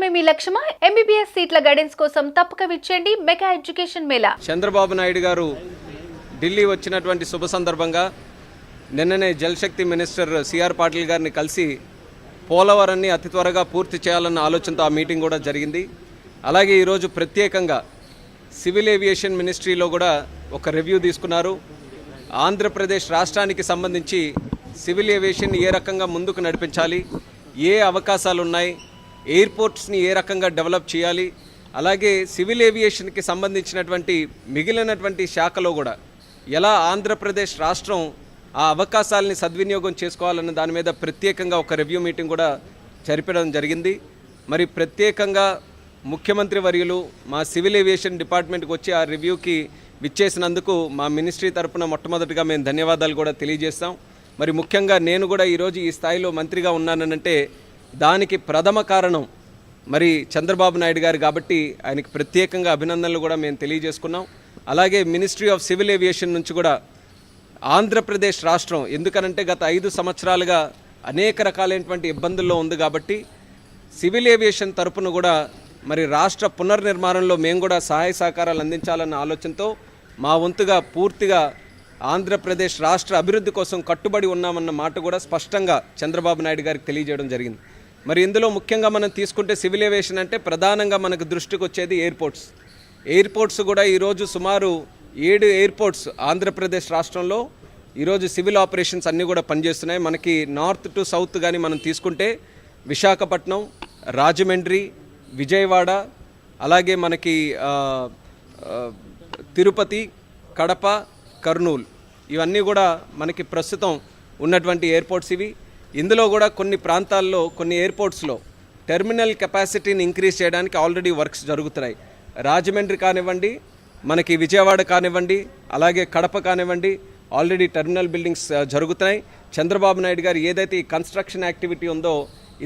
మాత్రమే మీ లక్ష్యమా? ఎంబీబీఎస్ సీట్ల గైడెన్స్ కోసం తప్పక విచ్చేయండి మెగా ఎడ్యుకేషన్ మేళా. చంద్రబాబు నాయుడు గారు ఢిల్లీ వచ్చినటువంటి శుభ సందర్భంగా నిన్ననే జలశక్తి మినిస్టర్ సిఆర్ పాటిల్ గారిని కలిసి పోలవరాన్ని అతి త్వరగా పూర్తి చేయాలన్న ఆలోచనతో ఆ మీటింగ్ కూడా జరిగింది. అలాగే ఈరోజు ప్రత్యేకంగా సివిల్ ఏవియేషన్ మినిస్ట్రీలో కూడా ఒక రివ్యూ తీసుకున్నారు. ఆంధ్రప్రదేశ్ రాష్ట్రానికి సంబంధించి సివిల్ ఏవియేషన్ ఏ రకంగా ముందుకు నడిపించాలి ఏ అవకాశాలు ఉన్నాయి ఎయిర్పోర్ట్స్ని ఏ రకంగా డెవలప్ చేయాలి అలాగే సివిల్ ఏవియేషన్కి సంబంధించినటువంటి మిగిలినటువంటి శాఖలో కూడా ఎలా ఆంధ్రప్రదేశ్ రాష్ట్రం ఆ అవకాశాలని సద్వినియోగం చేసుకోవాలన్న దాని మీద ప్రత్యేకంగా ఒక రివ్యూ మీటింగ్ కూడా జరిపడం జరిగింది. మరి ప్రత్యేకంగా ముఖ్యమంత్రి వర్యులు మా సివిల్ ఏవియేషన్ డిపార్ట్మెంట్కి వచ్చి ఆ రివ్యూకి విచ్చేసినందుకు మా మినిస్ట్రీ తరపున మొట్టమొదటిగా మేము ధన్యవాదాలు కూడా తెలియజేస్తాం. మరి ముఖ్యంగా నేను కూడా ఈరోజు ఈ స్థాయిలో మంత్రిగా ఉన్నానంటే దానికి ప్రథమ కారణం మరి చంద్రబాబు నాయుడు గారు కాబట్టి ఆయనకి ప్రత్యేకంగా అభినందనలు కూడా మేము తెలియజేసుకున్నాం. అలాగే మినిస్ట్రీ ఆఫ్ సివిల్ ఏవియేషన్ నుంచి కూడా ఆంధ్రప్రదేశ్ రాష్ట్రం ఎందుకనంటే గత ఐదు సంవత్సరాలుగా అనేక రకాలైనటువంటి ఇబ్బందుల్లో ఉంది కాబట్టి సివిల్ ఏవియేషన్ తరపున కూడా మరి రాష్ట్ర పునర్నిర్మాణంలో మేము కూడా సహాయ సహకారాలు అందించాలన్న ఆలోచనతో మా వంతుగా పూర్తిగా ఆంధ్రప్రదేశ్ రాష్ట్ర అభివృద్ధి కోసం కట్టుబడి ఉన్నామన్న మాట కూడా స్పష్టంగా చంద్రబాబు నాయుడు గారికి తెలియజేయడం జరిగింది. మరి ఇందులో ముఖ్యంగా మనం తీసుకుంటే సివిల్ ఏవియేషన్ అంటే ప్రధానంగా మనకు దృష్టికి వచ్చేది ఎయిర్పోర్ట్స్. ఎయిర్పోర్ట్స్ కూడా ఈరోజు సుమారు ఏడు ఎయిర్పోర్ట్స్ ఆంధ్రప్రదేశ్ రాష్ట్రంలో ఈరోజు సివిల్ ఆపరేషన్స్ అన్నీ కూడా పనిచేస్తున్నాయి. మనకి నార్త్ టు సౌత్ కానీ మనం తీసుకుంటే విశాఖపట్నం రాజమండ్రి విజయవాడ అలాగే మనకి తిరుపతి కడప కర్నూలు ఇవన్నీ కూడా మనకి ప్రస్తుతం ఉన్నటువంటి ఎయిర్పోర్ట్స్ ఇవి. ఇందులో కూడా కొన్ని ప్రాంతాల్లో కొన్ని ఎయిర్పోర్ట్స్లో టెర్మినల్ కెపాసిటీని ఇంక్రీజ్ చేయడానికి ఆల్రెడీ వర్క్స్ జరుగుతున్నాయి. రాజమండ్రి కానివ్వండి మనకి విజయవాడ కానివ్వండి అలాగే కడప కానివ్వండి ఆల్రెడీ టెర్మినల్ బిల్డింగ్స్ జరుగుతున్నాయి. చంద్రబాబు నాయుడు గారు ఏదైతే ఈ కన్స్ట్రక్షన్ యాక్టివిటీ ఉందో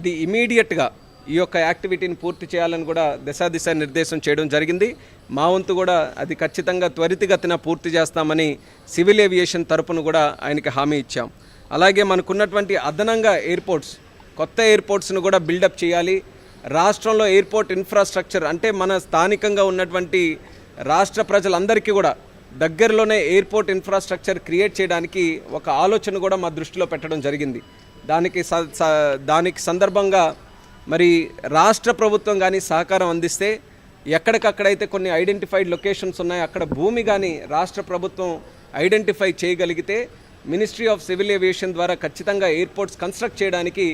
ఇది ఇమీడియట్గా ఈ యొక్క యాక్టివిటీని పూర్తి చేయాలని కూడా దిశ దిశ నిర్దేశం చేయడం జరిగింది. మా వంతు కూడా అది ఖచ్చితంగా త్వరితగతిన పూర్తి చేస్తామని సివిల్ ఏవియేషన్ తరపున కూడా ఆయనకి హామీ ఇచ్చాం. అలాగే మనకున్నటువంటి అదనంగా ఎయిర్పోర్ట్స్ కొత్త ఎయిర్పోర్ట్స్ను కూడా బిల్డప్ చేయాలి. రాష్ట్రంలో ఎయిర్పోర్ట్ ఇన్ఫ్రాస్ట్రక్చర్ అంటే మన స్థానికంగా ఉన్నటువంటి రాష్ట్ర ప్రజలందరికీ కూడా దగ్గరలోనే ఎయిర్పోర్ట్ ఇన్ఫ్రాస్ట్రక్చర్ క్రియేట్ చేయడానికి ఒక ఆలోచన కూడా మా దృష్టిలో పెట్టడం జరిగింది. దానికి స- స- దానికి సందర్భంగా మరి రాష్ట్ర ప్రభుత్వం కానీ సహకారం అందిస్తే ఎక్కడికక్కడైతే కొన్ని ఐడెంటిఫైడ్ లొకేషన్స్ ఉన్నాయో అక్కడ భూమి కానీ రాష్ట్ర ప్రభుత్వం ఐడెంటిఫై చేయగలిగితే మినిస్ట్రీ ఆఫ్ సివిల్ ఏవియేషన్ ద్వారా ఖచ్చితంగా ఎయిర్పోర్ట్స్ కన్స్ట్రక్ట్ చేయడానికి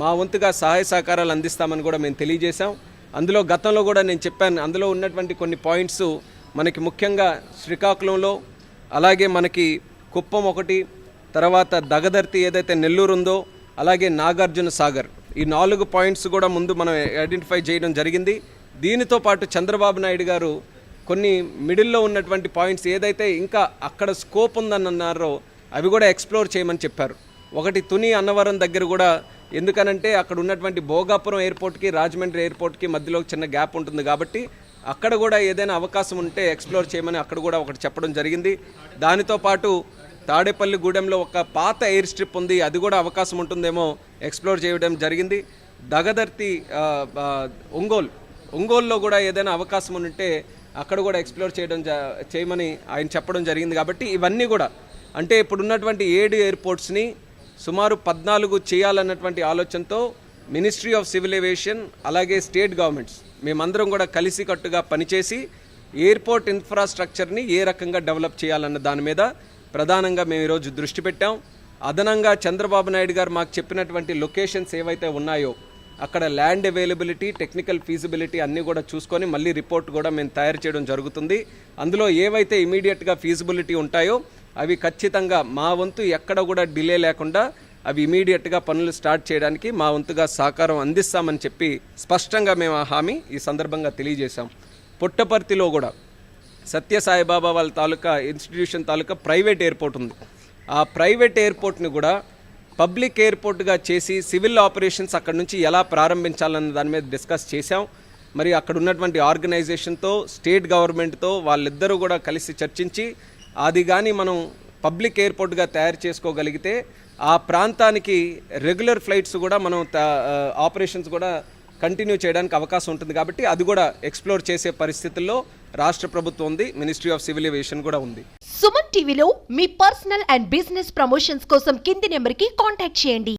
మా వంతుగా సహాయ సహకారాలు అందిస్తామని కూడా మేము తెలియజేశాం. అందులో గతంలో కూడా నేను చెప్పాను అందులో ఉన్నటువంటి కొన్ని పాయింట్స్ మనకి ముఖ్యంగా శ్రీకాకుళంలో అలాగే మనకి కుప్పం ఒకటి తర్వాత దగదర్తి ఏదైతే నెల్లూరు ఉందో అలాగే నాగార్జున సాగర్. ఈ నాలుగు పాయింట్స్ కూడా ముందు మనం ఐడెంటిఫై చేయడం జరిగింది. దీనితో పాటు చంద్రబాబు నాయుడు గారు కొన్ని మిడిల్లో ఉన్నటువంటి పాయింట్స్ ఏదైతే ఇంకా అక్కడ స్కోప్ ఉందని అన్నారో అవి కూడా ఎక్స్ప్లోర్ చేయమని చెప్పారు. ఒకటి తుని అన్నవరం దగ్గర కూడా ఎందుకనంటే అక్కడ ఉన్నటువంటి భోగాపురం ఎయిర్పోర్ట్కి రాజమండ్రి ఎయిర్పోర్ట్కి మధ్యలో చిన్న గ్యాప్ ఉంటుంది కాబట్టి అక్కడ కూడా ఏదైనా అవకాశం ఉంటే ఎక్స్ప్లోర్ చేయమని అక్కడ కూడా ఒకటి చెప్పడం జరిగింది. దానితో పాటు తాడేపల్లి గూడెంలో ఒక పాత ఎయిర్ స్ట్రిప్ ఉంది అది కూడా అవకాశం ఉంటుందేమో ఎక్స్ప్లోర్ చేయడం జరిగింది. దగదర్తి ఒంగోల్ ఒంగోల్లో ఒంగోలు ఒంగోలులో కూడా ఏదైనా అవకాశం ఉంటే అక్కడ కూడా ఎక్స్ప్లోర్ చేయడం చేయమని ఆయన చెప్పడం జరిగింది కాబట్టి ఇవన్నీ కూడా అంటే ఇప్పుడున్నటువంటి ఏడు ఎయిర్పోర్ట్స్ని సుమారు పద్నాలుగు చేయాలన్నటువంటి ఆలోచనతో మినిస్ట్రీ ఆఫ్ సివిల్ ఏవియేషన్ అలాగే స్టేట్ గవర్నమెంట్స్ మేమందరం కూడా కలిసికట్టుగా పనిచేసి ఎయిర్పోర్ట్ ఇన్ఫ్రాస్ట్రక్చర్ని ఏ రకంగా డెవలప్ చేయాలన్న దాని మీద ప్రధానంగా మేము ఈరోజు దృష్టి పెట్టాం. అదనంగా చంద్రబాబు నాయుడు గారు మాకు చెప్పినటువంటి లొకేషన్స్ ఏవైతే ఉన్నాయో అక్కడ ల్యాండ్ అవైలబిలిటీ టెక్నికల్ ఫీజిబిలిటీ అన్నీ కూడా చూసుకొని మళ్ళీ రిపోర్ట్ కూడా మేము తయారు చేయడం జరుగుతుంది. అందులో ఏవైతే ఇమీడియట్గా ఫీజిబిలిటీ ఉంటాయో అవి ఖచ్చితంగా మా వంతు ఎక్కడ కూడా డిలే లేకుండా అవి ఇమీడియట్గా పనులు స్టార్ట్ చేయడానికి మా వంతుగా సహకారం అందిస్తామని చెప్పి స్పష్టంగా మేము ఆ హామీ ఈ సందర్భంగా తెలియజేశాం. పుట్టపర్తిలో కూడా సత్యసాయిబాబా వాళ్ళ తాలూకా ఇన్స్టిట్యూషన్ తాలూకా ప్రైవేట్ ఎయిర్పోర్ట్ ఉంది. ఆ ప్రైవేట్ ఎయిర్పోర్ట్ని కూడా పబ్లిక్ ఎయిర్పోర్ట్గా చేసి సివిల్ ఆపరేషన్స్ అక్కడ నుంచి ఎలా ప్రారంభించాలన్న దాని మీద డిస్కస్ చేశాం. మరి అక్కడ ఉన్నటువంటి ఆర్గనైజేషన్తో స్టేట్ గవర్నమెంట్తో వాళ్ళిద్దరూ కూడా కలిసి చర్చించి అది కానీ మనం పబ్లిక్ ఎయిర్పోర్ట్గా తయారు చేసుకోగలిగితే ఆ ప్రాంతానికి రెగ్యులర్ ఫ్లైట్స్ కూడా మనం ఆపరేషన్స్ కూడా కంటిన్యూ చేయడానికి అవకాశం ఉంటుంది కాబట్టి అది కూడా ఎక్స్ప్లోర్ చేసే పరిస్థితుల్లో రాష్ట్ర ప్రభుత్వం ఉంది మినిస్ట్రీ ఆఫ్ సివిల్ ఏవియేషన్ కూడా ఉంది. సుమన్ టీవీలో మీ పర్సనల్ అండ్ బిజినెస్ ప్రమోషన్స్ కోసం కింది నెంబర్కి కాంటాక్ట్ చేయండి.